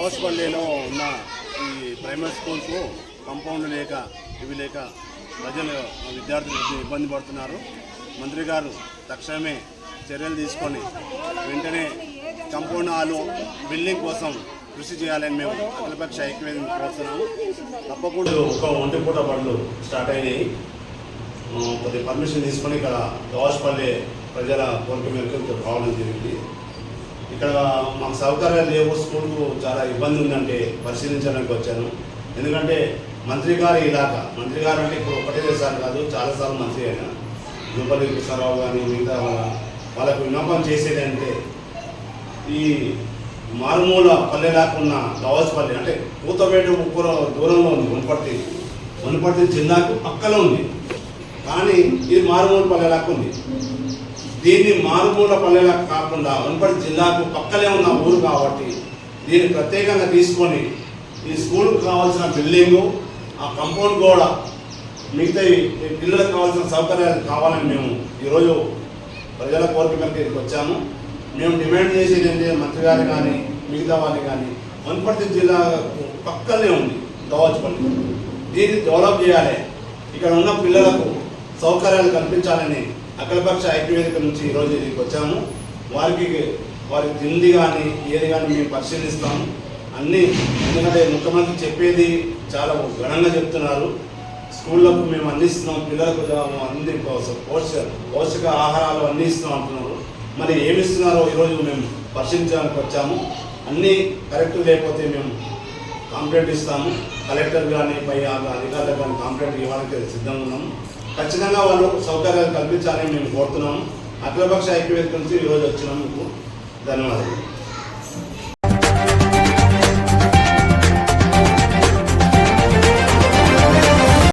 అందుకే ఉన్న ఈ ప్రైమరీ స్కూల్స్ కంపౌండ్ లేక ఇవి లేక ప్రజలు విద్యార్థులు ఇబ్బంది పడుతున్నారు. మంత్రి గారు తక్షణమే చర్యలు తీసుకొని వెంటనే కంపౌండ్ హాలు బిల్డింగ్ కోసం కృషి చేయాలని మేము అఖిలపక్ష ఐక్యవేదం కోరుతున్నాము. తప్పకుండా ఒక ఒంటి పూట స్టార్ట్ అయినాయి. కొద్దిగా పర్మిషన్ తీసుకొని ఇక్కడ దోషపల్లి ప్రజల కోరిక మేరకు ఇక్కడ రావడం జరిగింది. ఇక్కడ మాకు సౌకర్యాలు లేవు స్కూల్కు చాలా ఇబ్బంది ఉందంటే పరిశీలించడానికి వచ్చాను. ఎందుకంటే మంత్రి గారి ఇలాకా మంత్రి గారు అంటే ఇప్పుడు ఒకటే సార్ కాదు చాలాసార్లు మంత్రి అయినా. జూపల్లి కృష్ణారావు కానీ మిగతా వాళ్ళ వాళ్ళకు విన్నపం చేసేది అంటే ఈ మారుమూల పల్లె లాక్కున్న దవాస్పల్లి అంటే కూతపేట ముక్కుర దూరంలో ఉంది వనపర్తి వనపర్తి జిల్లాకు పక్కలో ఉంది. కానీ ఇది మారుమూల పల్లెలాగా ఉంది. దీన్ని మారుమూల పల్లెలా కాకుండా వనపర్తి జిల్లాకు పక్కనే ఉన్న ఊరు కాబట్టి దీన్ని ప్రత్యేకంగా తీసుకొని ఈ స్కూల్కి కావాల్సిన బిల్డింగు ఆ కంపౌండ్ గోడ మిగతా ఈ పిల్లలకు కావాల్సిన సౌకర్యాలు కావాలని మేము ఈరోజు ప్రజల కోరిక మేరకు ఇక్కడికి వచ్చాము. మేము డిమాండ్ చేసేది ఏంటంటే మంత్రి గారు కానీ మిగతా వాళ్ళు కానీ వనపర్తి జిల్లా పక్కనే ఉంది దవాచుపల్లి దీన్ని డెవలప్ చేయాలి. ఇక్కడ ఉన్న పిల్లలకు సౌకర్యాలు కల్పించాలని అఖిలపక్ష ఐక్యవేదిక నుంచి ఈరోజు ఇక్కడికి వచ్చాము. వారికి వారి తిండి కానీ ఏది కానీ మేము పరిశీలిస్తాము. అన్నీ ఎందుకంటే ముఖ్యమంత్రి చెప్పేది చాలా ఘనంగా చెప్తున్నారు. స్కూళ్ళకు మేము అందిస్తున్నాం పిల్లలకు అంది పోషక పోషక ఆహారాలు అందిస్తున్నాం అంటున్నారు. మరి ఏమిస్తున్నారో ఈరోజు మేము పరిశీలించడానికి వచ్చాము. అన్నీ కరెక్ట్ లేకపోతే మేము కంప్లైంట్ ఇస్తాము. కలెక్టర్ కానీ పై అధికారులకు కానీ కంప్లైంట్ ఇవ్వడానికి సిద్ధంగా ఉన్నాము. ఖచ్చితంగా వాళ్ళు సౌకర్యాలు కల్పించాలని మేము కోరుతున్నాము. అఖిలపక్ష ఐక్యవేత్త నుంచి ఈరోజు వచ్చినందుకు ధన్యవాదాలు.